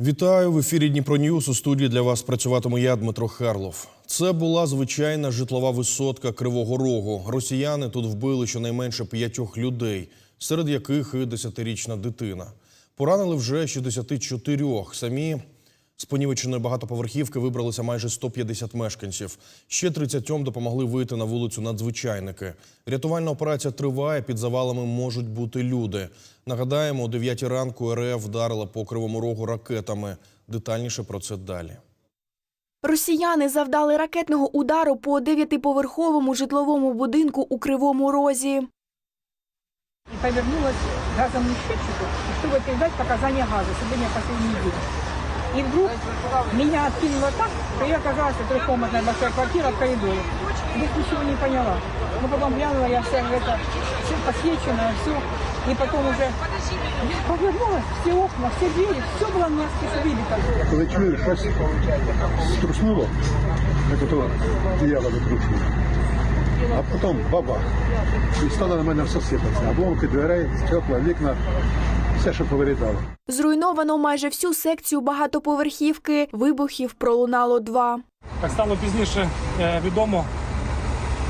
Вітаю в ефірі Дніпро Ньюс. У студії для вас працюватиму я, Дмитро Харлов. Це була звичайна житлова висотка Кривого Рогу. Росіяни тут вбили щонайменше п'ятьох людей, серед яких і десятирічна дитина. Поранили вже 64. Самі з понівеченої багатоповерхівки вибралися майже 150 мешканців. Ще 30 допомогли вийти на вулицю надзвичайники. Рятувальна операція триває. Під завалами можуть бути люди. Нагадаємо, о 9 ранку РФ вдарила по Кривому Рогу ракетами. Детальніше про це далі. Росіяни завдали ракетного удару по дев'ятиповерховому житловому будинку у Кривому Розі. и повернулась к газовому счетчику, чтобы передать показания газа. Сегодня день. И вдруг меня откинуло так, что я оказалась в трехкомнатная большая квартира в коридоре. Здесь ничего не поняла. Но потом глянула, я вся это, все посвеченное, все. И потом уже я повернулась, все окна, все двери, все было насквозь выбито. Коли чуєш, щось струснуло, як ото діяло викручує. А потім баба. І стало на мене все сипатися. Обломки дверей, стекла, вікна, Все, що повирізало. Зруйновано майже всю секцію багатоповерхівки. Вибухів пролунало два. Як стало пізніше е, відомо,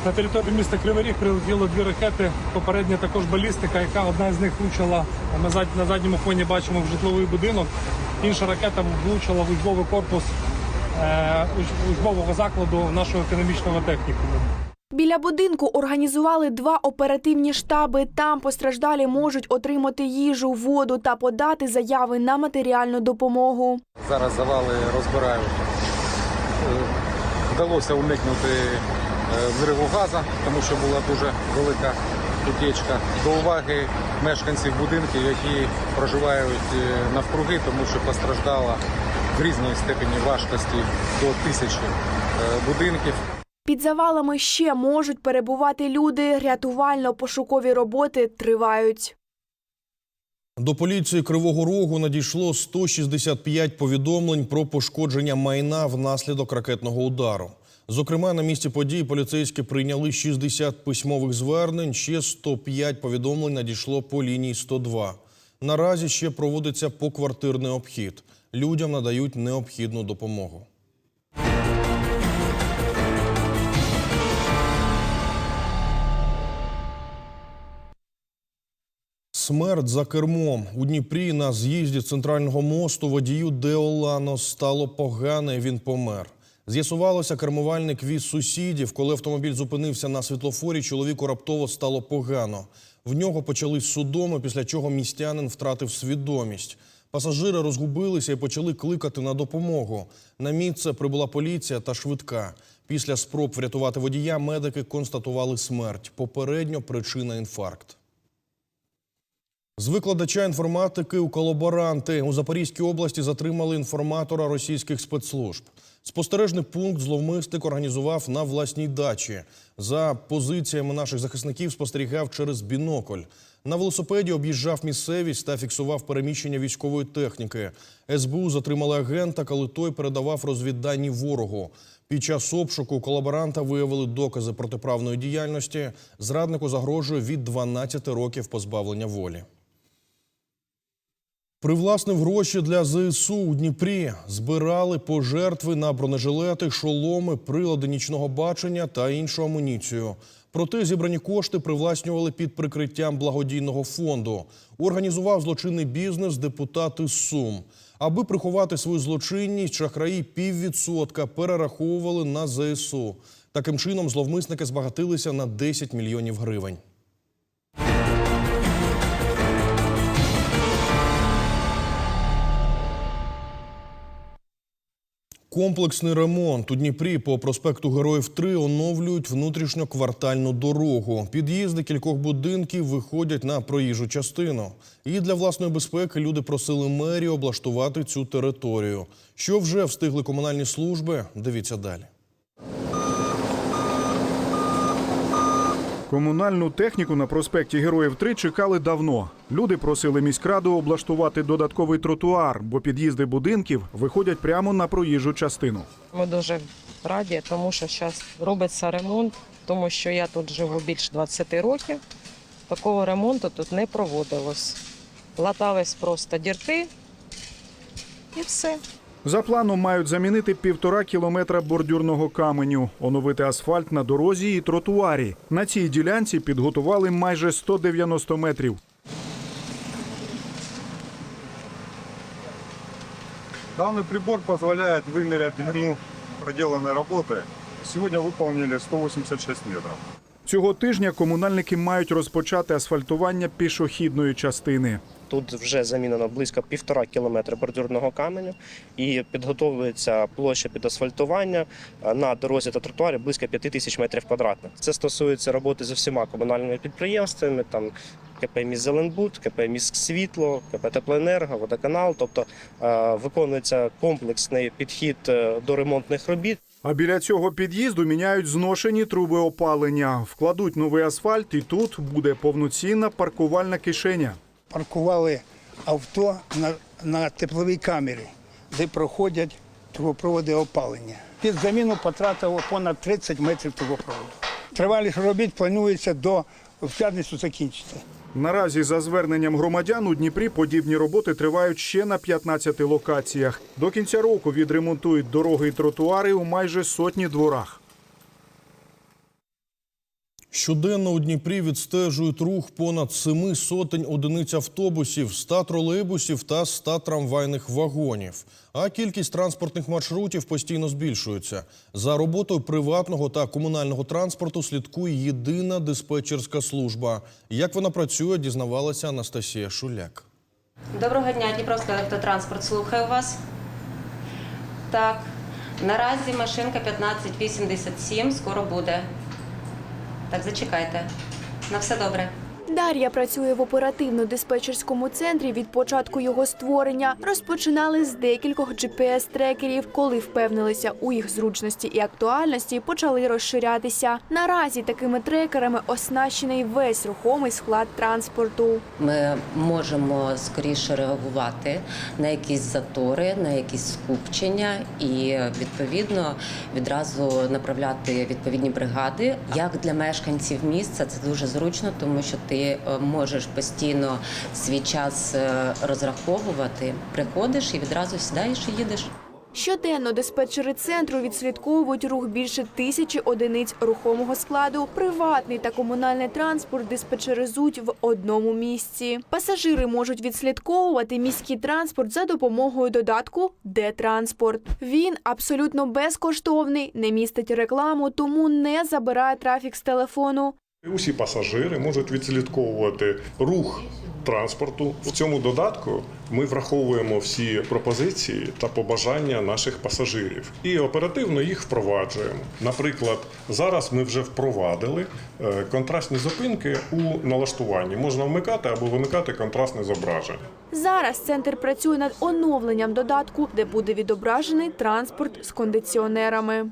на територію міста Кривий Ріг прилетіло дві ракети. Попередня також балістика, яка одна з них влучила ми на задньому фоні бачимо в житловий будинок. Інша ракета влучила в учбовий корпус е, учбового закладу нашого економічного технікуму. Біля будинку організували два оперативні штаби. Там постраждалі можуть отримати їжу, воду та подати заяви на матеріальну допомогу. Зараз завали розбирають. Е, Вдалося уникнути е, взриву газу, тому що була дуже велика утечка. До уваги мешканців будинків, які проживають е, навкруги, тому що постраждала в різної степені важкості до тисячі будинків. Під завалами ще можуть перебувати люди. Рятувально-пошукові роботи тривають. До поліції Кривого Рогу надійшло 165 повідомлень про пошкодження майна внаслідок ракетного удару. Зокрема, на місці події поліцейські прийняли 60 письмових звернень, ще 105 повідомлень надійшло по лінії 102. Наразі ще проводиться поквартирний обхід. Людям надають необхідну допомогу. Смерть за кермом у Дніпрі на з'їзді центрального мосту водію Деолано стало погане. Він помер. З'ясувалося, кермувальник віз сусідів. Коли автомобіль зупинився на світлофорі, чоловіку раптово стало погано. В нього почались судоми, після чого містянин втратив свідомість. Пасажири розгубилися і почали кликати на допомогу. На місце прибула поліція та швидка. Після спроб врятувати водія медики констатували смерть. Попередньо причина інфаркт. З викладача інформатики у колаборанти у Запорізькій області затримали інформатора російських спецслужб. Спостережний пункт зловмисник організував на власній дачі. За позиціями наших захисників спостерігав через бінокль. На велосипеді об'їжджав місцевість та фіксував переміщення військової техніки. СБУ затримали агента, коли той передавав розвіддані ворогу. Під час обшуку колаборанта виявили докази протиправної діяльності. Зраднику загрожує від 12 років позбавлення волі. Привласнив гроші для ЗСУ у Дніпрі. Збирали пожертви на бронежилети, шоломи, прилади нічного бачення та іншу амуніцію. Проте зібрані кошти привласнювали під прикриттям благодійного фонду. Організував злочинний бізнес депутат із Сум. Аби приховати свою злочинність, шахраї піввідсотка перераховували на ЗСУ. Таким чином зловмисники збагатилися на 10 мільйонів гривень. Комплексний ремонт у Дніпрі по проспекту Героїв 3 оновлюють внутрішньоквартальну дорогу. Під'їзди кількох будинків виходять на проїжджу частину. І для власної безпеки люди просили мерію облаштувати цю територію. Що вже встигли комунальні служби? Дивіться далі. Комунальну техніку на проспекті Героїв 3 чекали давно. Люди просили міськраду облаштувати додатковий тротуар, бо під'їзди будинків виходять прямо на проїжджу частину. Ми дуже раді, тому що зараз робиться ремонт, тому що я тут живу більш 20 років. Такого ремонту тут не проводилось. Латались просто дірки і все. За планом мають замінити півтора кілометра бордюрного каменю, оновити асфальт на дорозі і тротуарі. На цій ділянці підготували майже 190 метрів. Данный прибор позволяет вымерять длину проделанной работы. Сегодня выполнили 186 метров. Цього тижня комунальники мають розпочати асфальтування пішохідної частини. Тут вже замінено близько півтора кілометра бордюрного каменю і підготовується площа під асфальтування е, на дорозі та тротуарі близько 5 тисяч метрів квадратних. Це стосується роботи з усіма комунальними підприємствами, там КП «Міст Зеленбуд», КП «Міст Світло», КП «Теплоенерго», «Водоканал». Тобто е, виконується комплексний підхід е, до ремонтних робіт. А біля цього під'їзду міняють зношені труби опалення, вкладуть новий асфальт, і тут буде повноцінна паркувальна кишеня. Паркували авто на, на тепловій камері, де проходять трубопроводи опалення. Під заміну потратило понад 30 метрів трубопроводу. Тривалість робіт планується до в п'ятницю закінчити. Наразі, за зверненням громадян, у Дніпрі подібні роботи тривають ще на 15 локаціях. До кінця року відремонтують дороги і тротуари у майже сотні дворах. Щоденно у Дніпрі відстежують рух понад семи сотень одиниць автобусів, 100 тролейбусів та 100 трамвайних вагонів. А кількість транспортних маршрутів постійно збільшується. За роботою приватного та комунального транспорту слідкує єдина диспетчерська служба. Як вона працює, дізнавалася Анастасія Шуляк. Доброго дня, Дніпровський електротранспорт. Слухаю вас. Так, наразі машинка 1587, скоро буде. Так, зачекайте. На все добре. Дар'я працює в оперативно-диспетчерському центрі від початку його створення. Розпочинали з декількох GPS-трекерів. Коли впевнилися у їх зручності і актуальності, почали розширятися. Наразі такими трекерами оснащений весь рухомий склад транспорту. Ми можемо скоріше реагувати на якісь затори, на якісь скупчення і відповідно відразу направляти відповідні бригади. Як для мешканців міста це дуже зручно, тому що ти е, можеш постійно свій час е, розраховувати. Приходиш і відразу сідаєш і їдеш. Щоденно диспетчери центру відслідковують рух більше тисячі одиниць рухомого складу. Приватний та комунальний транспорт диспетчеризують в одному місці. Пасажири можуть відслідковувати міський транспорт за допомогою додатку «Де-транспорт». Він абсолютно безкоштовний, не містить рекламу, тому не забирає трафік з телефону. Усі пасажири можуть відслідковувати рух транспорту. В цьому додатку ми враховуємо всі пропозиції та побажання наших пасажирів і оперативно їх впроваджуємо. Наприклад, зараз ми вже впровадили е, контрастні зупинки у налаштуванні. Можна вмикати або вимикати контрастне зображення. Зараз центр працює над оновленням додатку, де буде відображений транспорт з кондиціонерами.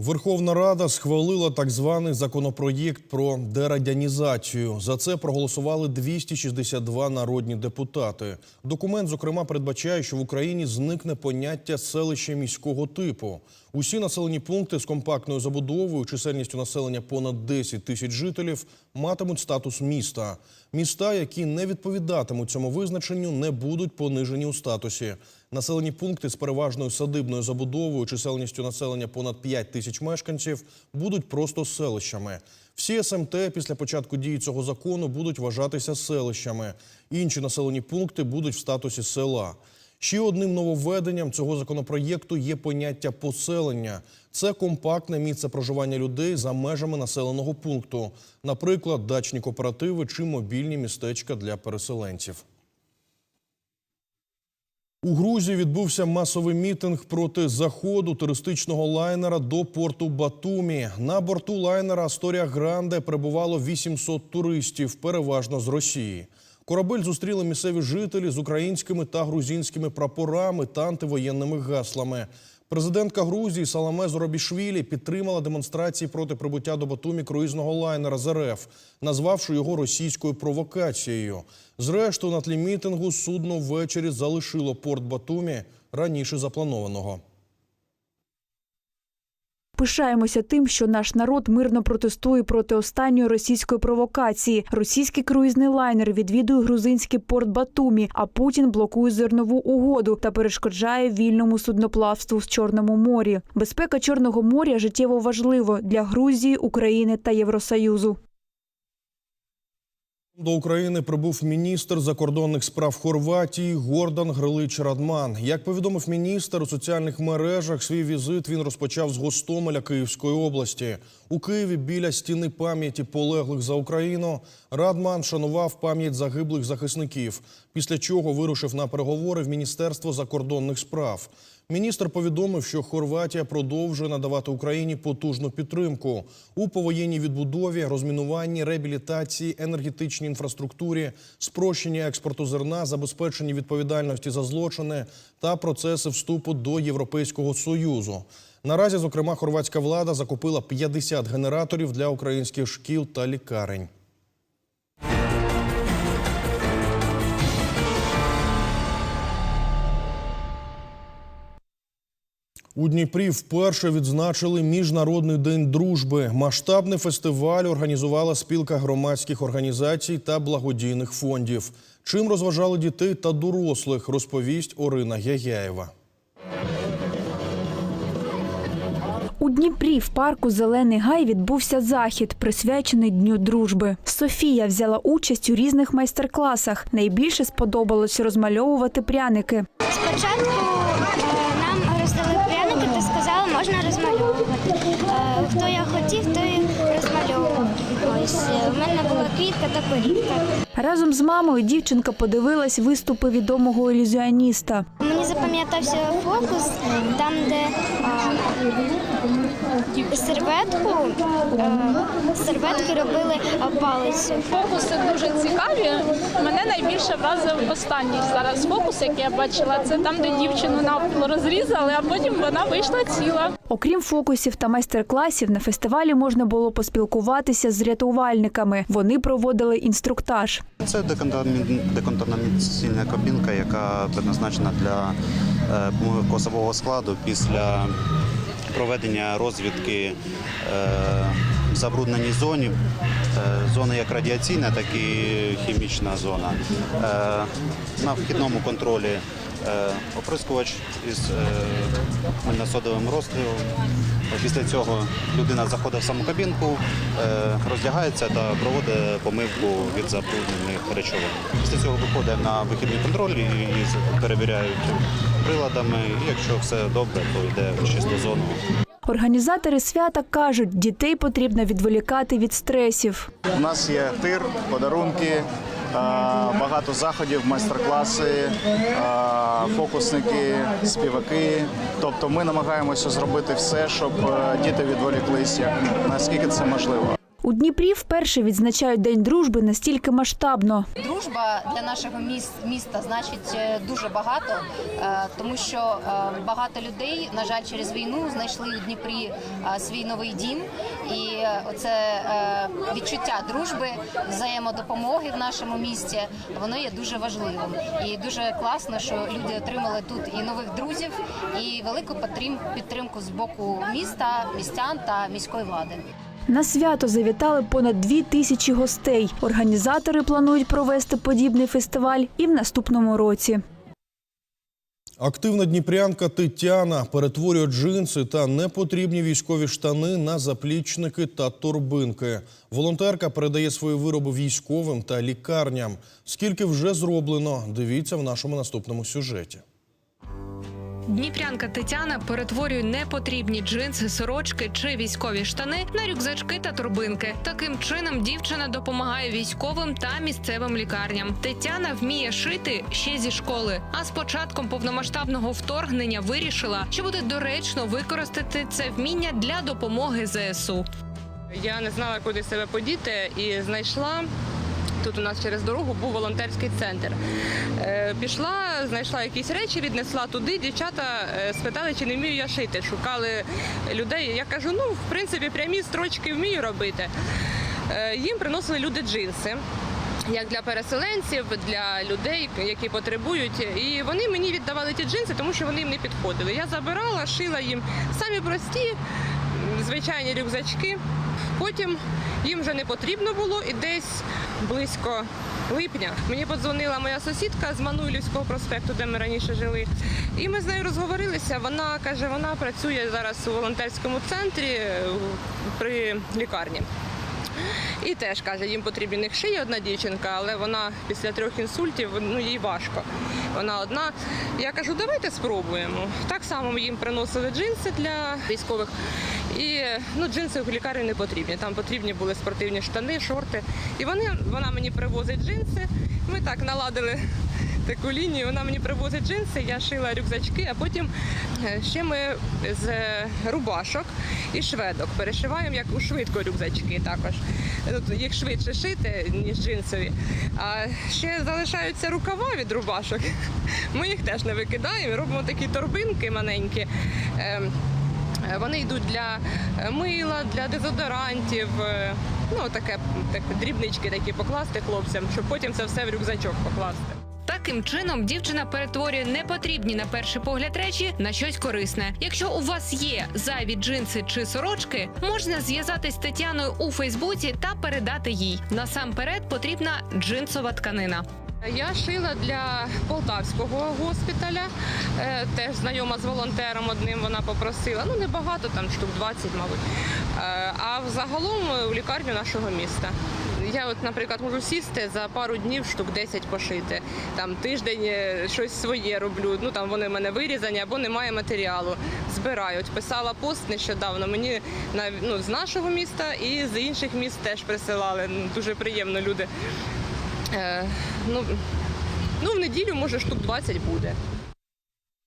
Верховна Рада схвалила так званий законопроєкт про дерадянізацію. За це проголосували 262 народні депутати. Документ, зокрема, передбачає, що в Україні зникне поняття селище міського типу. Усі населені пункти з компактною забудовою, чисельністю населення понад 10 тисяч жителів, матимуть статус міста. Міста, які не відповідатимуть цьому визначенню, не будуть понижені у статусі. Населені пункти з переважною садибною забудовою, чисельністю населення понад 5 тисяч мешканців, будуть просто селищами. Всі СМТ після початку дії цього закону будуть вважатися селищами. Інші населені пункти будуть в статусі села. Ще одним нововведенням цього законопроєкту є поняття поселення. Це компактне місце проживання людей за межами населеного пункту, наприклад, дачні кооперативи чи мобільні містечка для переселенців. У Грузії відбувся масовий мітинг проти заходу туристичного лайнера до порту Батумі. На борту лайнера Асторія Гранде перебувало 800 туристів, переважно з Росії. Корабель зустріли місцеві жителі з українськими та грузинськими прапорами та антивоєнними гаслами. Президентка Грузії Саламе Зоробішвілі підтримала демонстрації проти прибуття до Батумі круїзного лайнера з РФ, назвавши його російською провокацією. Зрештою, на тлі мітингу судно ввечері залишило порт Батумі раніше запланованого. Пишаємося тим, що наш народ мирно протестує проти останньої російської провокації. Російський круїзний лайнер відвідує грузинський порт Батумі, а Путін блокує зернову угоду та перешкоджає вільному судноплавству в Чорному морі. Безпека Чорного моря життєво важливо для Грузії, України та Євросоюзу. До України прибув міністр закордонних справ Хорватії Гордан Грилич Радман. Як повідомив міністр у соціальних мережах, свій візит він розпочав з Гостомеля Київської області. У Києві біля стіни пам'яті полеглих за Україну Радман вшанував пам'ять загиблих захисників, після чого вирушив на переговори в Міністерство закордонних справ. Міністр повідомив, що Хорватія продовжує надавати Україні потужну підтримку у повоєнній відбудові, розмінуванні, реабілітації, енергетичній інфраструктурі, спрощенні експорту зерна, забезпеченні відповідальності за злочини та процеси вступу до Європейського союзу. Наразі, зокрема, хорватська влада закупила 50 генераторів для українських шкіл та лікарень. У Дніпрі вперше відзначили Міжнародний день дружби. Масштабний фестиваль організувала спілка громадських організацій та благодійних фондів. Чим розважали дітей та дорослих, розповість Орина Гягяєва. У Дніпрі в парку Зелений гай відбувся захід, присвячений Дню дружби. Софія взяла участь у різних майстер-класах. Найбільше сподобалось розмальовувати пряники. Спочатку та корівка. Разом з мамою дівчинка подивилась виступи відомого ілюзіоніста. Мені запам'ятався фокус, там, де серветку, е, серветки робили е, палицю. Фокуси дуже цікаві. Мене найбільше вразив останній зараз фокус, який я бачила. Це там, де дівчину навпіл розрізали, а потім вона вийшла ціла. Окрім фокусів та майстер-класів, на фестивалі можна було поспілкуватися з рятувальниками. Вони проводили інструктаж. Це деконтамі- деконтамінаційна кабінка, яка предназначена для е, косового складу після проведення розвідки е, в забрудненій зоні. зони Зона як радіаційна, так і хімічна зона. Е, На вхідному контролі е, оприскувач із е, мильно-содовим розстрілом. Після цього людина заходить в саму кабінку, е, роздягається та проводить помивку від забруднених речовин. Після цього виходить на вихідний контроль і перевіряють приладами. І якщо все добре, то йде в чисту зону. Організатори свята кажуть, дітей потрібно відволікати від стресів. У нас є тир, подарунки, е, багато заходів, майстер-класи, фокусники, співаки. Тобто ми намагаємося зробити все, щоб е, діти відволіклися, наскільки це можливо. У Дніпрі вперше відзначають День дружби настільки масштабно. Дружба для нашого міста значить е, дуже багато, е, тому що е, багато людей, на жаль, через війну знайшли у Дніпрі свій новий дім, і е, оце е, відчуття дружби, взаємодопомоги в нашому місті, воно є дуже важливим. І дуже класно, що люди отримали тут і нових друзів, і велику підтримку з боку міста, містян та міської влади. На свято завітали понад дві тисячі гостей. Організатори планують провести подібний фестиваль і в наступному році. Активна дніпрянка Тетяна перетворює джинси та непотрібні військові штани на заплічники та торбинки. Волонтерка передає свої вироби військовим та лікарням. Скільки вже зроблено, дивіться в нашому наступному сюжеті. Дніпрянка Тетяна перетворює непотрібні джинси, сорочки чи військові штани на рюкзачки та торбинки. Таким чином дівчина допомагає військовим та місцевим лікарням. Тетяна вміє шити ще зі школи. А з початком повномасштабного вторгнення вирішила, що буде доречно використати це вміння для допомоги ЗСУ. Я не знала, куди себе подіти, і знайшла. Тут у нас через дорогу був волонтерський центр. Е, пішла, знайшла якісь речі, віднесла туди. Дівчата е, спитали, чи не вмію я шити. Шукали людей. Я кажу, ну, в принципі, прямі строчки вмію робити. Е, їм приносили люди джинси. Як для переселенців, для людей, які потребують, і вони мені віддавали ті джинси, тому що вони їм не підходили. Я забирала, шила їм самі прості, звичайні рюкзачки. Потім їм вже не потрібно було і десь близько липня мені подзвонила моя сусідка з Мануйлівського проспекту, де ми раніше жили. І ми з нею розговорилися. Вона каже, вона працює зараз у волонтерському центрі е, при лікарні. І теж каже, їм потрібні них ще є одна дівчинка, але вона після трьох інсультів ну їй важко. Вона одна. Я кажу, давайте спробуємо. Так само їм приносили джинси для військових. І ну, джинси в лікарні не потрібні. Там потрібні були спортивні штани, шорти. І вони, вона мені привозить джинси. Ми так наладили таку лінію. Вона мені привозить джинси, я шила рюкзачки, а потім е, ще ми з рубашок і шведок перешиваємо як у швидко рюкзачки також. Тут їх швидше шити, ніж джинсові. А ще залишаються рукава від рубашок. Ми їх теж не викидаємо, робимо такі торбинки маленькі. Ем, Е, Вони йдуть для е, мила, для дезодорантів, е, ну таке так, дрібнички такі покласти хлопцям, щоб потім це все в рюкзачок покласти. Таким чином дівчина перетворює непотрібні на перший погляд речі на щось корисне. Якщо у вас є зайві джинси чи сорочки, можна зв'язатись з Тетяною у Фейсбуці та передати їй. Насамперед потрібна джинсова тканина. Я шила для полтавського госпіталя, е, теж знайома з волонтером одним вона попросила. Ну небагато, там штук 20, мабуть. Е, А взагалом в лікарню нашого міста. Я, от, наприклад, можу сісти за пару днів штук 10 пошити. Там тиждень е, щось своє роблю. Ну там вони в мене вирізані або немає матеріалу. Збираю. От писала пост нещодавно. Мені ну, з нашого міста і з інших міст теж присилали. Дуже приємно люди. Е, ну, ну, в неділю, може, штук 20 буде.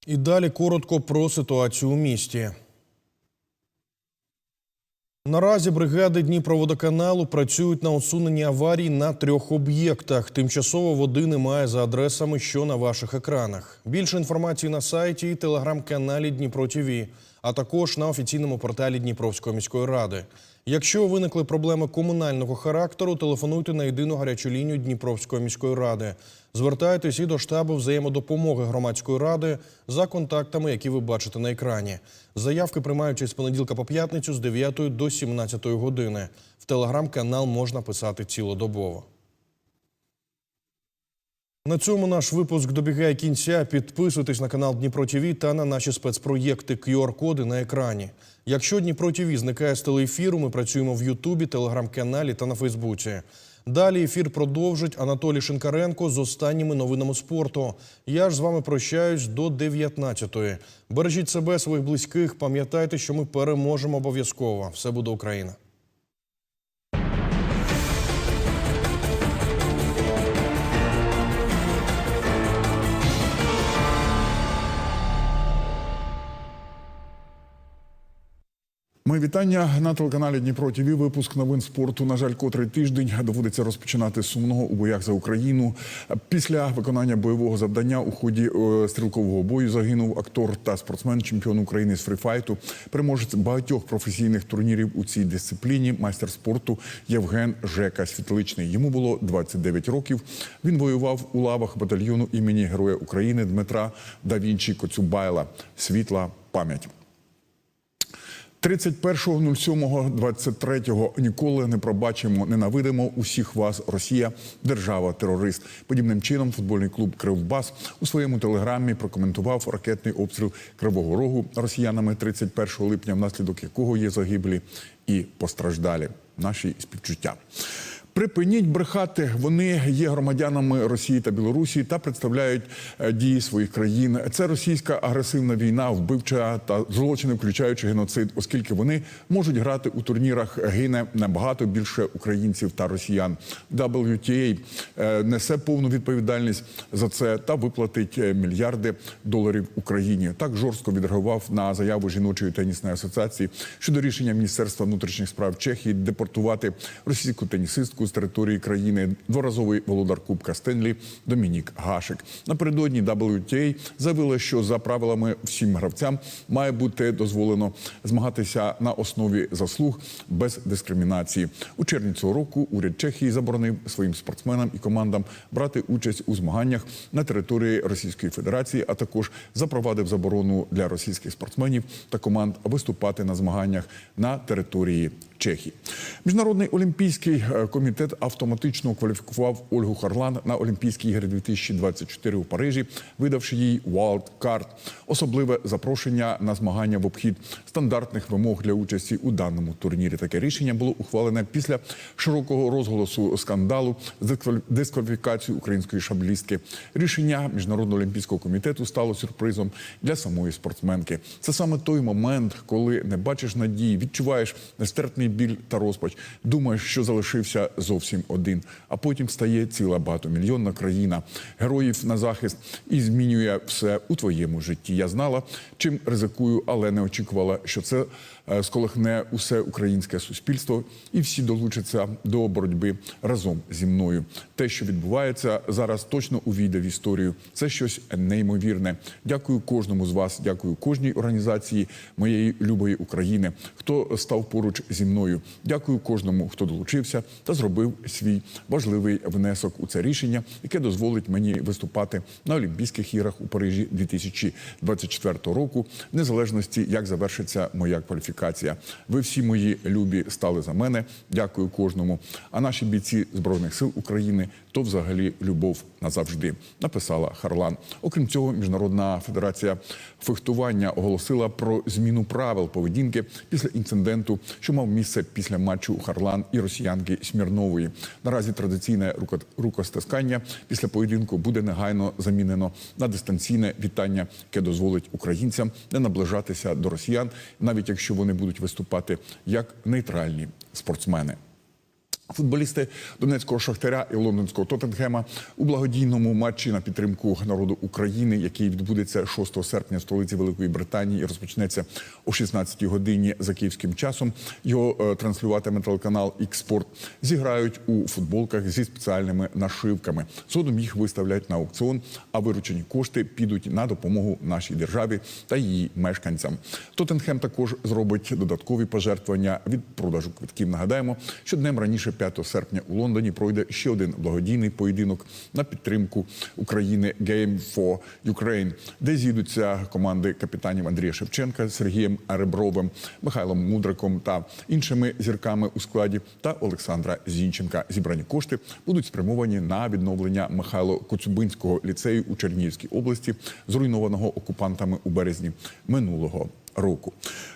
І далі коротко про ситуацію у місті. Наразі бригади Дніпроводоканалу працюють на усуненні аварій на трьох об'єктах. Тимчасово води немає за адресами, що на ваших екранах. Більше інформації на сайті і телеграм-каналі Дніпро ТІВІ, а також на офіційному порталі Дніпровської міської ради. Якщо виникли проблеми комунального характеру, телефонуйте на єдину гарячу лінію Дніпровської міської ради. Звертайтесь і до штабу взаємодопомоги громадської ради за контактами, які ви бачите на екрані. Заявки приймаються з понеділка по п'ятницю з 9 до 17 години. В телеграм-канал можна писати цілодобово. На цьому наш випуск добігає кінця. Підписуйтесь на канал Дніпро ТІВІ та на наші спецпроєкти QR-коди на екрані. Якщо Дніпро ТІВІ зникає з телеефіру, ми працюємо в Ютубі, телеграм-каналі та на Фейсбуці. Далі ефір продовжить Анатолій Шинкаренко з останніми новинами спорту. Я ж з вами прощаюсь до 19-ї. Бережіть себе, своїх близьких. Пам'ятайте, що ми переможемо обов'язково. Все буде Україна. Ми вітання на телеканалі Дніпро ТВ. Випуск новин спорту. На жаль, котрий тиждень доводиться розпочинати сумного у боях за Україну. Після виконання бойового завдання у ході е, стрілкового бою загинув актор та спортсмен, чемпіон України з фріфайту, переможець багатьох професійних турнірів у цій дисципліні, майстер спорту Євген Жека Світличний. Йому було 29 років. Він воював у лавах батальйону імені Героя України Дмитра Давінчі Коцюбайла. Світла пам'ять. 31.07.23 ніколи не пробачимо, ненавидимо усіх вас. Росія, держава-терорист. Подібним чином футбольний клуб Кривбас у своєму телеграмі прокоментував ракетний обстріл Кривого Рогу росіянами 31 липня, внаслідок якого є загиблі і постраждалі. Наші співчуття. Припиніть брехати. Вони є громадянами Росії та Білорусі та представляють е, дії своїх країн. Це російська агресивна війна, вбивча та злочини, включаючи геноцид, оскільки вони можуть грати у турнірах. Гине набагато більше українців та росіян. WTA е, несе повну відповідальність за це та виплатить е, мільярди доларів Україні. Так жорстко відреагував на заяву жіночої тенісної асоціації щодо рішення Міністерства внутрішніх справ Чехії депортувати російську тенісистку з території країни дворазовий володар Кубка Стенлі Домінік Гашик. Напередодні WTA заявила, що за правилами всім гравцям має бути дозволено змагатися на основі заслуг без дискримінації. У червні цього року уряд Чехії заборонив своїм спортсменам і командам брати участь у змаганнях на території Російської Федерації, а також запровадив заборону для російських спортсменів та команд виступати на змаганнях на території Чехії. Міжнародний олімпійський е, комітет автоматично кваліфікував Ольгу Харлан на Олімпійські ігри 2024 у Парижі, видавши їй wildcard – особливе запрошення на змагання в обхід стандартних вимог для участі у даному турнірі. Таке рішення було ухвалене після широкого розголосу скандалу з дисквалі- дискваліфікацією української шаблістки. Рішення міжнародного олімпійського комітету стало сюрпризом для самої спортсменки. Це саме той момент, коли не бачиш надії, відчуваєш нестерпний біль та розпач, думаєш, що залишився зовсім один. А потім стає ціла багатомільйонна країна героїв на захист і змінює все у твоєму житті. Я знала, чим ризикую, але не очікувала, що це сколихне усе українське суспільство, і всі долучаться до боротьби разом зі мною. Те, що відбувається зараз, точно увійде в історію. Це щось неймовірне. Дякую кожному з вас. Дякую кожній організації моєї любої України, хто став поруч зі мною. Дякую кожному, хто долучився та зробив свій важливий внесок у це рішення, яке дозволить мені виступати на Олімпійських іграх у Парижі 2024 року, в незалежності як завершиться моя кваліфікація. Ви всі мої любі стали за мене. Дякую кожному. А наші бійці збройних сил України то взагалі любов назавжди. Написала Харлан. Окрім цього, міжнародна федерація фехтування оголосила про зміну правил поведінки після інциденту, що мав місце після матчу Харлан і росіянки Смірнової. Наразі традиційне руко- рукостискання після поєдинку буде негайно замінено на дистанційне вітання, яке дозволить українцям не наближатися до росіян, навіть якщо вони будуть виступати як нейтральні спортсмени. Футболісти Донецького Шахтаря і лондонського Тоттенхема у благодійному матчі на підтримку народу України, який відбудеться 6 серпня в столиці Великої Британії і розпочнеться о 16 годині за київським часом. Його е, транслюватиме телеканал «Ікспорт». Зіграють у футболках зі спеціальними нашивками. Згодом їх виставлять на аукціон, а виручені кошти підуть на допомогу нашій державі та її мешканцям. Тоттенхем також зробить додаткові пожертвування від продажу квитків. Нагадаємо, що днем раніше 5 серпня у Лондоні пройде ще один благодійний поєдинок на підтримку України Game for Ukraine, де зійдуться команди капітанів Андрія Шевченка, Сергієм Ребровим, Михайлом Мудриком та іншими зірками у складі та Олександра Зінченка. Зібрані кошти будуть спрямовані на відновлення Михайло Коцюбинського ліцею у Чернігівській області, зруйнованого окупантами у березні минулого року.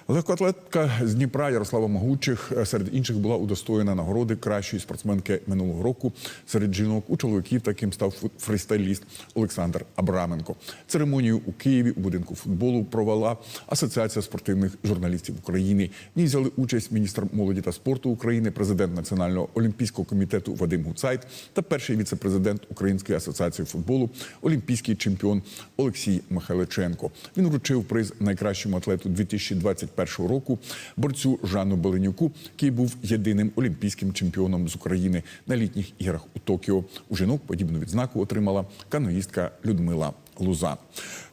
Легкоатлетка з Дніпра Ярослава Могучих е, серед інших була удостоєна нагороди кращої спортсменки минулого року серед жінок у чоловіків. Таким став фристайліст Олександр Абраменко. Церемонію у Києві у будинку футболу провела Асоціація спортивних журналістів України. В ній взяли участь міністр молоді та спорту України, президент Національного олімпійського комітету Вадим Гуцайт та перший віце-президент Української асоціації футболу, олімпійський чемпіон Олексій Михайличенко. Він вручив приз найкращому атлету 2021 року борцю Жану Беленюку, який був єдиним олімпійським чемпіоном з України на літніх іграх у Токіо. У жінок подібну відзнаку отримала каноїстка Людмила Луза.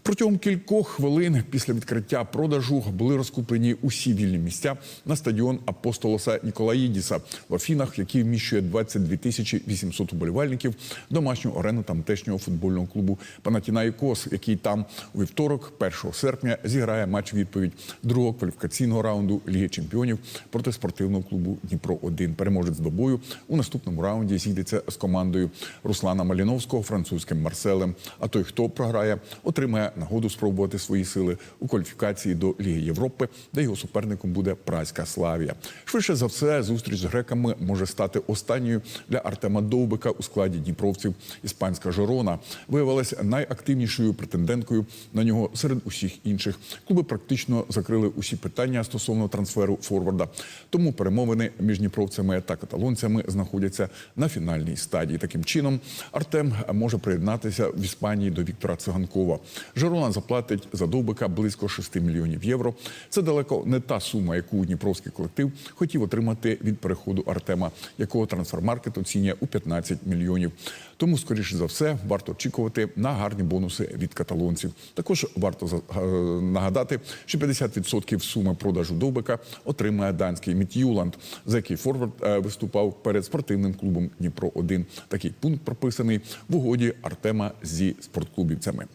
Протягом кількох хвилин після відкриття продажу були розкуплені усі вільні місця на стадіон Апостолоса Ніколаїдіса в Афінах, який вміщує 22 тисячі 800 уболівальників, домашню арену тамтешнього футбольного клубу Панатінаїкос, який там у вівторок, 1 серпня, зіграє матч відповідь другого кваліфікаційного раунду Ліги Чемпіонів проти спортивного клубу Дніпро 1 Переможець до бою у наступному раунді зійдеться з командою Руслана Маліновського, французьким Марселем. А той, хто програє, отримає нагоду спробувати свої сили у кваліфікації до Ліги Європи, де його суперником буде Празька Славія. Швидше за все, зустріч з греками може стати останньою для Артема Довбика у складі дніпровців. Іспанська Жорона виявилася найактивнішою претенденткою на нього серед усіх інших. Клуби практично закрили усі питання стосовно трансферу форварда. Тому перемовини між дніпровцями та каталонцями знаходяться на фінальній стадії. Таким чином, Артем може приєднатися в Іспанії до Віктора Циганкова. Жирона заплатить за довбика близько 6 мільйонів євро. Це далеко не та сума, яку дніпровський колектив хотів отримати від переходу Артема, якого трансфермаркет оцінює у 15 мільйонів. Тому, скоріше за все, варто очікувати на гарні бонуси від каталонців. Також варто е, нагадати, що 50% суми продажу довбика отримає данський Міт'юланд, за який Форвард е, виступав перед спортивним клубом Дніпро 1 Такий пункт прописаний в угоді Артема зі спортклубівцями.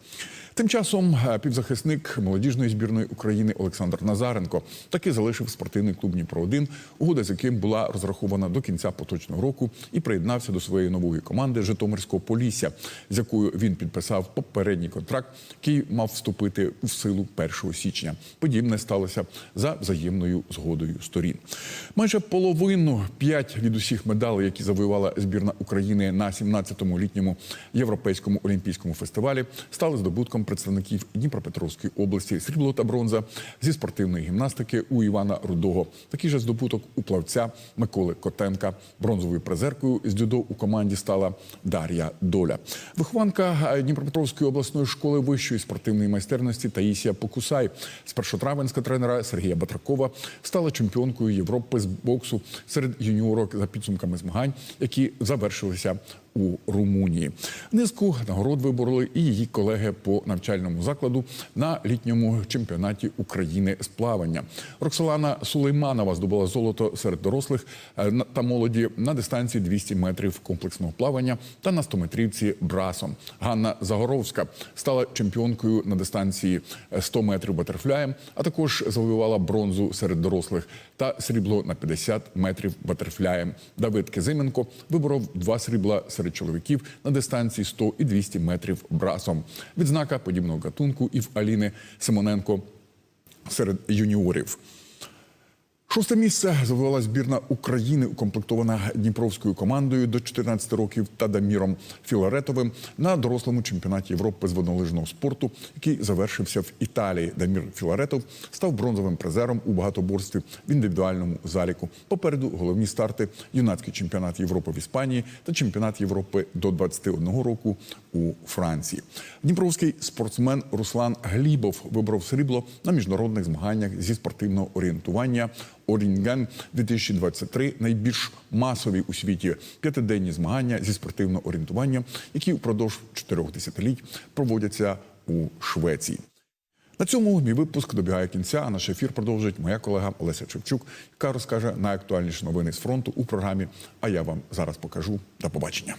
Тим часом е, півзахисник молодіжної збірної України Олександр Назаренко таки залишив спортивний клуб Дніпро 1 угода з яким була розрахована до кінця поточного року і приєднався до своєї нової команди Житомирського Полісся, з якою він підписав попередній контракт, який мав вступити у силу 1 січня. Подібне сталося за взаємною згодою сторін. Майже половину п'ять від усіх медалей, які завоювала збірна України на 17-му літньому європейському олімпійському фестивалі, стали здобутком представників Дніпропетровської області. Срібло та бронза зі спортивної гімнастики у Івана Рудого. Такий же здобуток у плавця Миколи Котенка. Бронзовою призеркою з дзюдо у команді стала Дар'я Доля. Вихованка Дніпропетровської обласної школи вищої спортивної майстерності Таїсія Покусай з першотравенська тренера Сергія Батракова стала чемпіонкою Європи з боксу серед юніорок за підсумками змагань, які завершилися у Румунії. Низку нагород вибороли і її колеги по навчальному закладу на літньому чемпіонаті України з плавання. Роксолана Сулейманова здобула золото серед дорослих е, та молоді на дистанції 200 метрів комплексного плавання та на 100-метрівці брасом. Ганна Загоровська стала чемпіонкою на дистанції е, 100 метрів батерфляєм, а також завоювала бронзу серед дорослих та срібло на 50 метрів батерфляєм. Давид Кизименко виборов два срібла серед чоловіків на дистанції 100 і 200 метрів брасом. Відзнака подібного гатунку і в Аліни Симоненко серед юніорів. Шосте місце завоювала збірна України, укомплектована дніпровською командою до 14 років та Даміром Філаретовим на дорослому чемпіонаті Європи з воднолижного спорту, який завершився в Італії. Дамір Філаретов став бронзовим призером у багатоборстві в індивідуальному заліку. Попереду головні старти юнацький чемпіонат Європи в Іспанії та чемпіонат Європи до 21 року у Франції. Дніпровський спортсмен Руслан Глібов вибрав срібло на міжнародних змаганнях зі спортивного орієнтування. Орінген 2023 найбільш масові у світі п'ятиденні змагання зі спортивного орієнтування, які впродовж чотирьох десятиліть проводяться у Швеції. На цьому мій випуск добігає кінця. А наш ефір продовжить моя колега Олеся Чевчук, яка розкаже найактуальніші новини з фронту у програмі. А я вам зараз покажу. До побачення.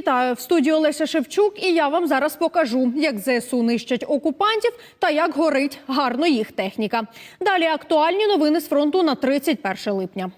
Вітаю в студії Олеся Шевчук, і я вам зараз покажу, як ЗСУ нищать окупантів та як горить гарно їх техніка. Далі актуальні новини з фронту на 31 липня.